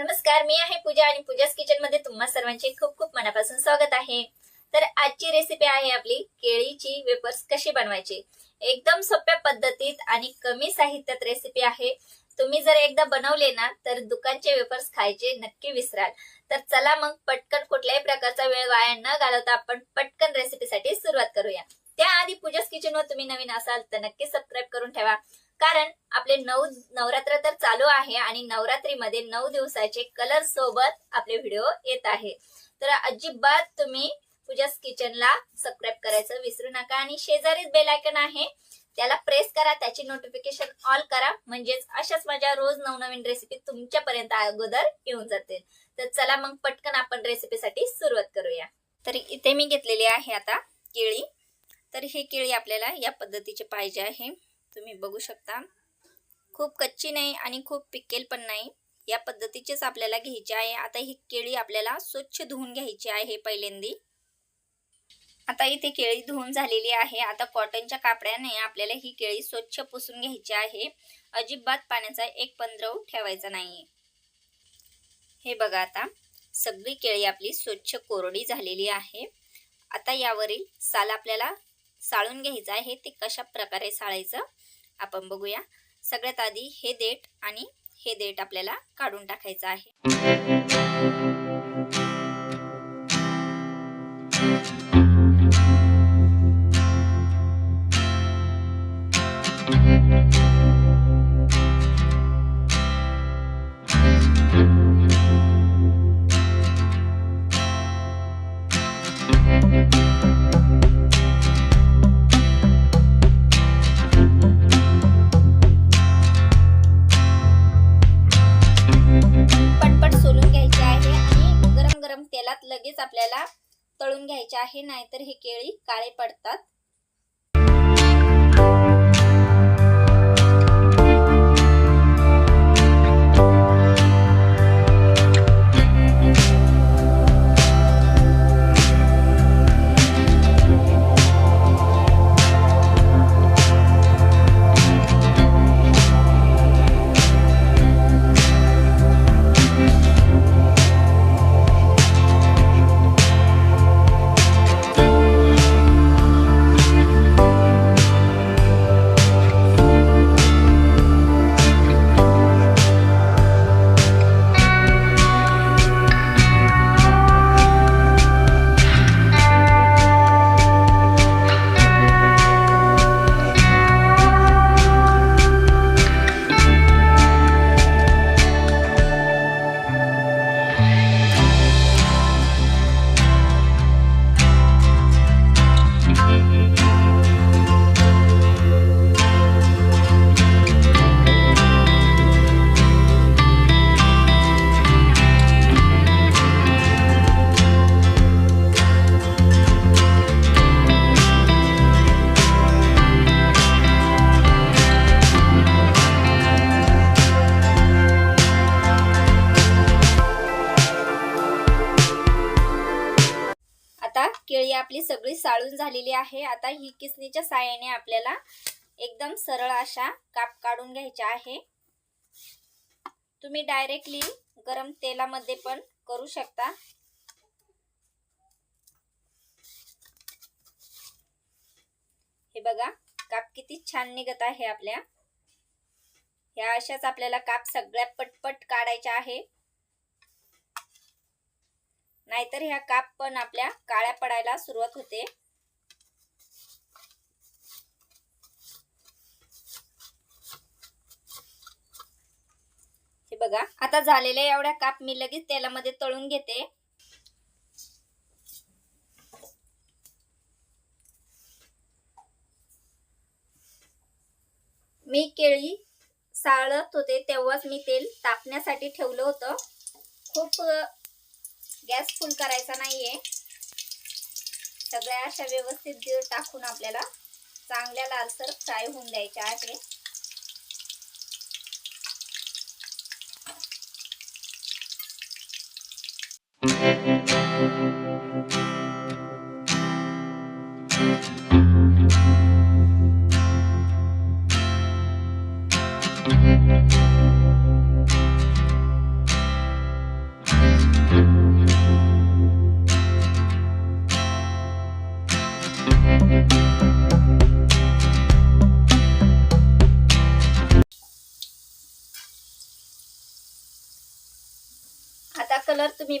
नमस्कार मी आहे पूजा आणि पूजाच किचनमध्ये तुम्हा सर्वांचे खूप खूप मनापासून स्वागत आहे. तर आजची रेसिपी आहे आपली केळीची वेपर्स कशी बनवायची? एकदम सोप्या पद्धतीत आणि कमी साहित्यात रेसिपी आहे. तुम्ही जर एकदा बनवले ना तर दुकानचे वेपर्स खायचे नक्की विसराल. तर चला मग पटकन कुठल्याही प्रकारचा वेळ वाया न घालवता आपण पटकन रेसिपीसाठी सुरुवात करूया. त्याआधी पूजाच किचन वर तुम्ही नवीन असाल तर नक्की सबस्क्राईब करून ठेवा. कारण आपले नऊ नवरात्र तर चालू आहे आणि नवरात्रीमध्ये नऊ दिवसाचे कलर सोबत आपले व्हिडिओ येत आहे. तर अजिबात तुम्ही पूजास किचनला सबस्क्राईब करायचं विसरू नका आणि शेजारीच बेल आयकन आहे त्याला प्रेस करा त्याची नोटिफिकेशन ऑल करा. म्हणजेच अशाच माझ्या रोज नवनवीन रेसिपी तुमच्यापर्यंत अगोदर येऊन जातील. तर चला मग पटकन आपण रेसिपीसाठी सुरुवात करूया. तर इथे मी घेतलेली आहे आता केळी. तर ही केळी आपल्याला या पद्धतीचे पाहिजे आहे. तुम्ही बघू शकता. खूप कच्ची नाही आणि खूप पिकेल पण नाही. या पद्धतीचेच आपल्याला घ्यायची आहे. आता ही केळी आपल्याला स्वच्छ धुवून घ्यायची आहे पहिल्यांदी. आता इथे केळी धुवून झालेली आहे. आता कॉटनच्या कापड्याने आपल्याला ही केळी स्वच्छ पुसून घ्यायची आहे. अजिबात पाण्याचा एक पंधरव ठेवायचा नाही. हे बघा आता. सगळी केळी आपली स्वच्छ कोरडी झालेली आहे. आता यावरील साल आपल्याला साळून घ्यायचं आहे. ते कशा प्रकारे साळायचं आपण बघूया. सगळ्यात आधी हे देठ आणि हे देठ आपल्याला काढून टाकायचं आहे. गरम तेलात लगेच आपल्याला तळून घ्यायचे आहे नाहीतर हे केळी काळे पडतात. पापडी साळून झालेली आहे. आता ही किसणीच्या साह्याने आपल्याला एकदम सरळ अशा काप काढून घ्यायच्या आहे. तुम्ही डायरेक्टली गरम तेलामध्ये पण करू शकता. हे बघा काप किती छान निघत आहे आपल्या. ह्या अशाच आपल्याला काप सगळ्या पटपट काढायच्या आहे. नाहीतर ह्या काप पण आपल्या काळ्या पडायला सुरुवात होते. हे बघा आता झालेल्या एवढ्या काप मी लगेच तेलामध्ये तळून घेते. मी केळी साळत होते तेव्हाच मी तेल तापण्यासाठी ठेवलं होतं. खूप गॅस फुल करायचा नाहीये सगळ्या अशा व्यवस्थित दीड टाकून आपल्याला चांगल्या लालसर फ्राय होऊन द्यायच्या आहे Thank you.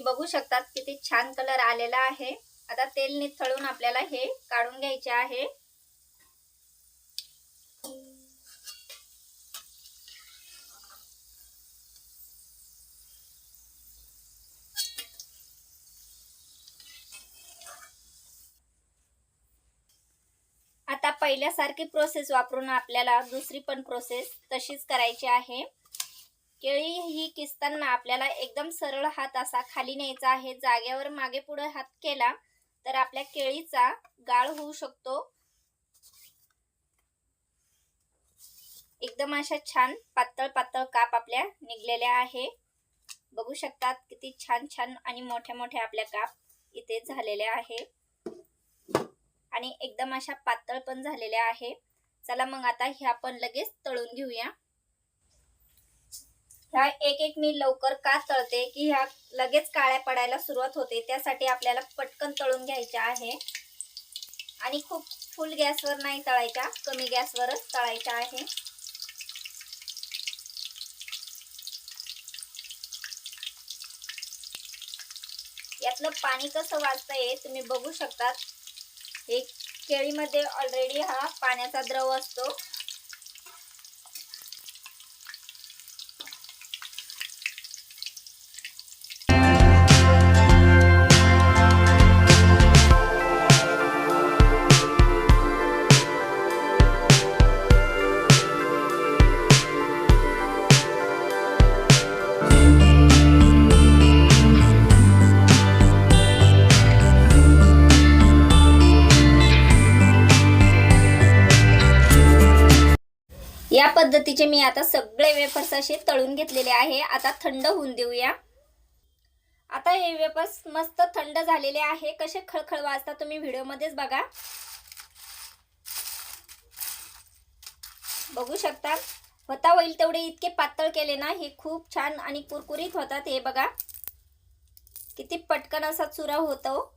बघू शकतात किती छान कलर आलेला आहे. आता तेल निथळून आपल्याला हे काढून घ्यायचे आहे. आता पहिल्यासारखी प्रोसेस वापरून आपल्याला दुसरी पण प्रोसेस तशीच करायची आहे. केळी ही किसताना आपल्याला एकदम सरळ हात असा खाली न्यायचा आहे. जागेवर मागे पुढे हात केला तर आपल्या केळीचा गाळ होऊ शकतो. एकदम अशा छान पातळ पातळ काप आपल्या निघलेल्या आहे. बघू शकतात किती छान छान आणि मोठ्या मोठ्या आपल्या काप इथे झालेल्या आहे. आणि एकदम अशा पातळ पण झालेल्या आहे. चला मग आता हे आपण लगेच तळून घेऊया. ह्या एक एक मी लवकर का तळते की ह्या लगेच काळ्या पडायला सुरुवात होते त्यासाठी आपल्याला पटकन तळून घ्यायच्या आहे. आणि खूप फुल गॅसवर नाही तळायच्या कमी गॅसवरच तळायच्या आहे. यातलं पाणी कसं वाचतंय तुम्ही बघू शकतात. हे केळीमध्ये ऑलरेडी हा पाण्याचा द्रव असतो. पद्धतीचे मी आता सगळे वेफर्स असे तळून घेतलेले आहे. आता थंड होऊन देऊया. आता हे वेफर्स मस्त थंड झालेले आहे. कसे खळखळ वाजता तुम्ही व्हिडिओमध्येच बघा. बघू शकता. होता होईल तेवढे इतके पातळ केले ना हे खूप छान आणि कुरकुरीत होतात हे बघा. किती पटकन असा चुरा होतो.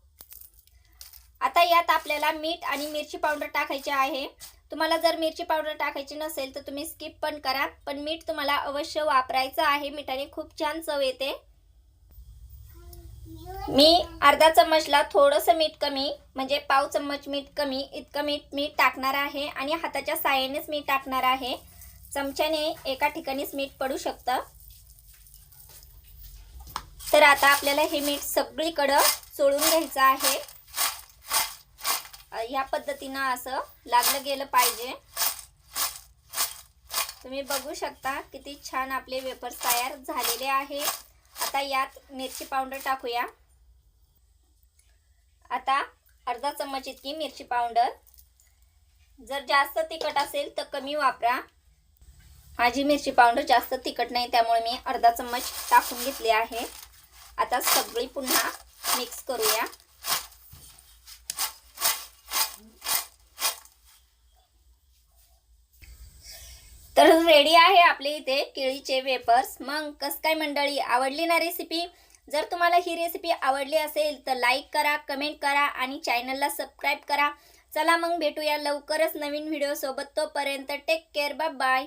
आता यात आपल्याला मीठ आणि मिरची पावडर टाकायची आहे. तुम्हाला जर मिरची पावडर टाकायची नसेल तर तुम्ही स्किप पण करा. पण मीठ तुम्हाला अवश्य वापरायचं आहे. मिठाने खूप छान चव येते. मी अर्धा चम्मचला थोडंसं मीठ कमी म्हणजे पाव चम्मच मीठ कमी इतकं मीठ मीठ टाकणार आहे आणि हाताच्या साहाय्यानेच मी टाकणार आहे. चमच्याने एका ठिकाणीच मीठ पडू शकतं. तर आता आपल्याला हे मीठ सगळीकडं चोळून घ्यायचं आहे. ह्या पद्धतीनं असं लागलं गेलं पाहिजे. तुम्ही बघू शकता किती छान आपले वेफर्स तयार झालेले आहे. आता यात मिरची पावडर टाकूया. आता अर्धा चम्मच इतकी मिरची पावडर. जर जास्त तिखट असेल तर कमी वापरा. माझी मिरची पावडर जास्त तिखट नाही त्यामुळे मी अर्धा चम्मच टाकून घेतली आहे. आता सगळी पुन्हा मिक्स करूया. तर रेडी आहे आपले इथे केळीचे वेपर्स मग कस काय मंडळी आवडली ना रेसिपी जर तुम्हाला ही रेसिपी आवडली असेल तर लाईक करा कमेंट करा आणि चॅनलला सबस्क्राईब करा. चला मग भेटूया लवकरच नवीन व्हिडिओसोबत तोपर्यंत टेक केअर बाय बाय